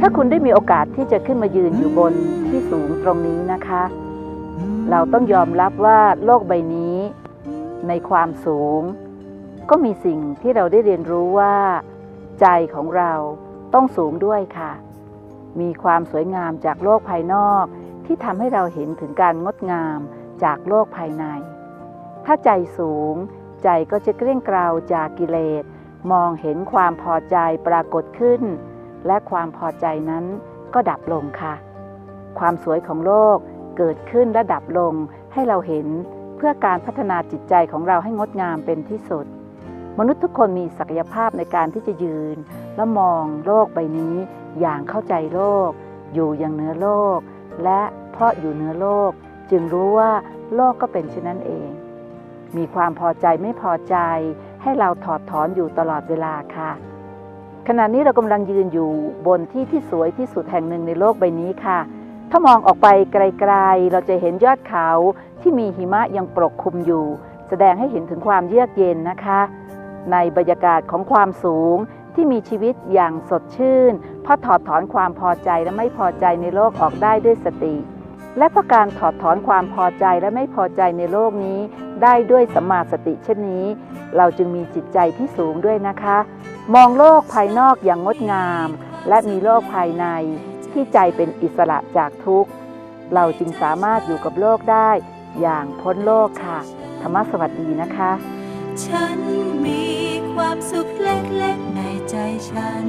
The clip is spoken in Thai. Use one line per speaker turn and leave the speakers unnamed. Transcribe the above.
ถ้าคุณได้มีโอกาสที่จะขึ้นมายืนอยู่บนที่สูงตรงนี้นะคะ เราต้องยอมรับว่าโลกใบนี้ ในความสูง ก็มีสิ่งที่เราได้เรียนรู้ว่า ใจของเราต้องสูงด้วยค่ะ มีความสวยงามจากโลกภายนอก ที่ทำให้เราเห็นถึงการงดงามจากโลกภายใน ถ้าใจสูง ใจก็จะเกลี้ยงกล่าวจากกิเลส มองเห็นความพอใจปรากฏขึ้น และความพอใจนั้นก็ดับลงค่ะ ความสวยของโลกเกิดขึ้นและดับลงให้เราเห็นเพื่อการพัฒนาจิตใจของเราให้งดงามเป็นที่สุด มนุษย์ทุกคนมีศักยภาพในการที่จะยืน และมองโลกใบนี้อย่างเข้าใจโลก อยู่อย่างเหนือโลก และเพราะอยู่เหนือโลก จึงรู้ว่าโลกก็เป็นเช่นนั้นเอง มีความพอใจไม่พอใจ ให้เราถอดถอนอยู่ตลอดเวลาค่ะ ขณะนี้เรากำลังยืนอยู่บนที่ที่สวยที่สุดแห่งหนึ่งในโลกใบนี้ค่ะ ถ้ามองออกไปไกลๆ เราจะเห็นยอดเขาที่มีหิมะยังปกคลุมอยู่ แสดงให้เห็นถึงความเยือกเย็นนะคะ ในบรรยากาศของความสูงที่มีชีวิตอย่างสดชื่น เพราะถอดถอนความพอใจและไม่พอใจในโลกออกได้ด้วยสติ และเพราะการถอดถอนความพอใจและไม่พอใจในโลกนี้ ได้ด้วยสัมมาสติเช่นนี้ เราจึงมีจิตใจที่สูงด้วยนะคะ มองโลกภายนอกอย่างงดงาม และมีโลกภายในที่ใจเป็นอิสระจากทุกข์ เราจึงสามารถอยู่กับโลกได้อย่างพ้นโลกค่ะ ธรรมะสวัสดีนะคะ
ฉันมีความสุขเล็กๆในใจฉัน